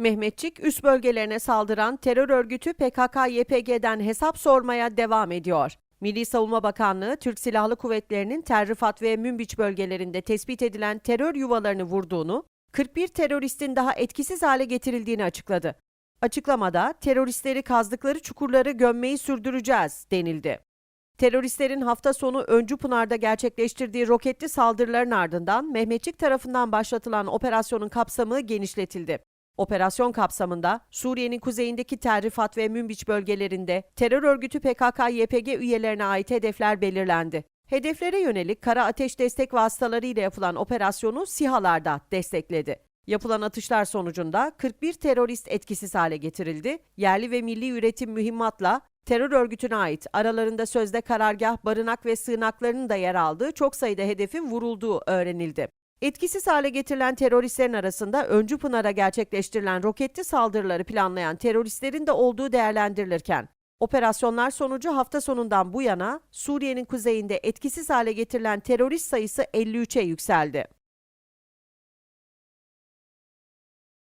Mehmetçik, üst bölgelerine saldıran terör örgütü PKK-YPG'den hesap sormaya devam ediyor. Milli Savunma Bakanlığı, Türk Silahlı Kuvvetleri'nin Terrifat ve Münbiç bölgelerinde tespit edilen terör yuvalarını vurduğunu, 41 teröristin daha etkisiz hale getirildiğini açıkladı. Açıklamada teröristleri kazdıkları çukurları gömmeyi sürdüreceğiz denildi. Teröristlerin hafta sonu Öncü Pınar'da gerçekleştirdiği roketli saldırıların ardından Mehmetçik tarafından başlatılan operasyonun kapsamı genişletildi. Operasyon kapsamında Suriye'nin kuzeyindeki Terrifat ve Münbiç bölgelerinde terör örgütü PKK-YPG üyelerine ait hedefler belirlendi. Hedeflere yönelik kara ateş destek vasıtaları ile yapılan operasyonu SİHA'larda destekledi. Yapılan atışlar sonucunda 41 terörist etkisiz hale getirildi. Yerli ve milli üretim mühimmatla terör örgütüne ait aralarında sözde karargah, barınak ve sığınaklarının da yer aldığı çok sayıda hedefin vurulduğu öğrenildi. Etkisiz hale getirilen teröristlerin arasında Öncü Pınar'a gerçekleştirilen roketli saldırıları planlayan teröristlerin de olduğu değerlendirilirken, operasyonlar sonucu hafta sonundan bu yana Suriye'nin kuzeyinde etkisiz hale getirilen terörist sayısı 53'e yükseldi.